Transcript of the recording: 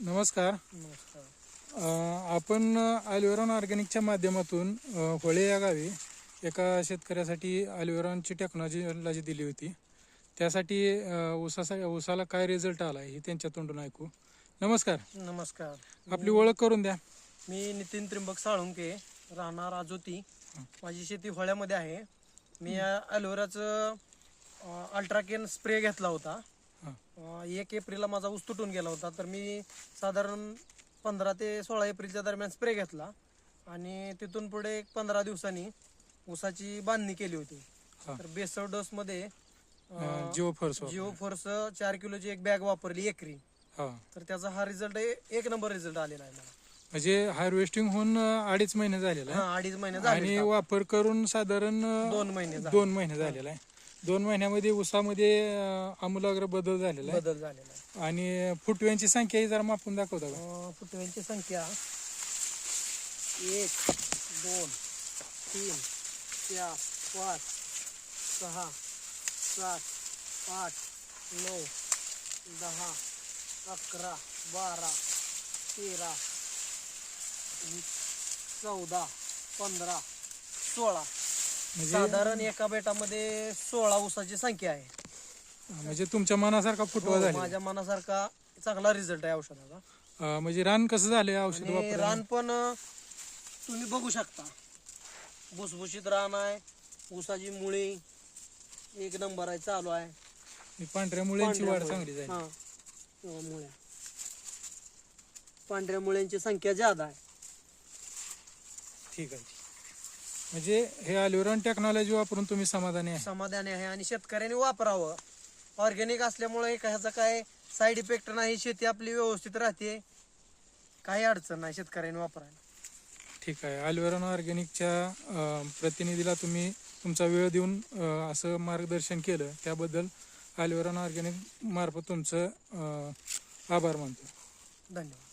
नमस्कार. अ, आपण अल्वेरॉन ऑर्गॅनिकच्या माध्यमातून अ, होळे या गावी एका शेतकऱ्यासाठी अल्वेरॉनची टेक्नॉलॉजी दिली होती. त्यासाठी अ, ऊसासा ऊसाला काय रिझल्ट आला हे त्यांच्या तोंडून ऐकू. नमस्कार. नमस्कार. आपली ओळख करून द्या. मी नितीन त्रिंबक साळुंके राहणार आजोती माझी शेती होळ्यामध्ये आहे. मी ॲलोवेराचं अल्ट्राकेन स्प्रे घेतला होता. अं, एक एप्रिलला माझा ऊस तुटून गेला होता तर मी साधारण पंधरा ते सोळा एप्रिलच्या दरम्यान स्प्रे घेतला आणि तिथून पुढे एक पंधरा दिवसांनी ऊसाची बांधणी केली होती. हा. तर बेसव डोसमध्ये अ, जिओ फर्स्ट जिओ फोर्स चार किलोची एक बॅग वापरली एकरी. हा. तर त्याचा हा रिझल्ट एक नंबर रिझल्ट आलेला आहे मला. म्हणजे हार्वेस्टिंग होऊन अ, अडीच महिने झालेला आहे. हा अडीच महिने आणि झाले वापर करून साधारण अ, दोन महिने झाले. दोन महिने झालेला आहे. दोन महिन्यामध्ये ऊसामध्ये अ, आमूलाग्र बदल झालेला आहे. बदल झालेला आहे. आणि फुटव्यांची संख्या ही जरा मापून दाखवता का अं, फुटव्यांची संख्या एक दोन तीन चार पाच सहा सात आठ नऊ दहा अकरा बारा तेरा चौदा पंधरा सोळा. साधारण एका बेटामध्ये सोळा ऊसाची संख्या आहे. म्हणजे तुमच्या मनासारखा फुटवा हो, झाला माझ्या मनासारखा चांगला रिझल्ट आहे औषधाचा. म्हणजे रान कसं झालंय औषध आणि वापर रान पण अं, तुम्ही बघू शकता. भुसभुशीत रान आहे ऊसाची मुळी एक नंबर आहे चालू आहे. पांढऱ्या मुळ्यांची वाढ पांढऱ्या चांगली झाली. हा. मुळ्या. पांढऱ्या मुळ्यांची संख्या जादा आहे ठीक आहे. म्हणजे हे अल्युरॉन टेक्नॉलॉजी वापरून तुम्ही समाधानी आहे. समाधानी आहे आणि शेतकऱ्यांनी वापरावं. ऑर्गॅनिक असल्यामुळे एक ह्याचा काय साईड इफेक्ट नाही शेती आपली व्यवस्थित राहते. काही अडचण नाही शेतकऱ्यांनी वापरायला. ठीक आहे. अल्युरॉन ऑर्गॅनिकच्या प्रतिनिधीला तुम्ही तुमचा वेळ देऊन अं, असं मार्गदर्शन केलं. त्याबद्दल अल्युरॉन ऑर्गॅनिक मार्फत तुमचं अं, आभार मानतो. धन्यवाद.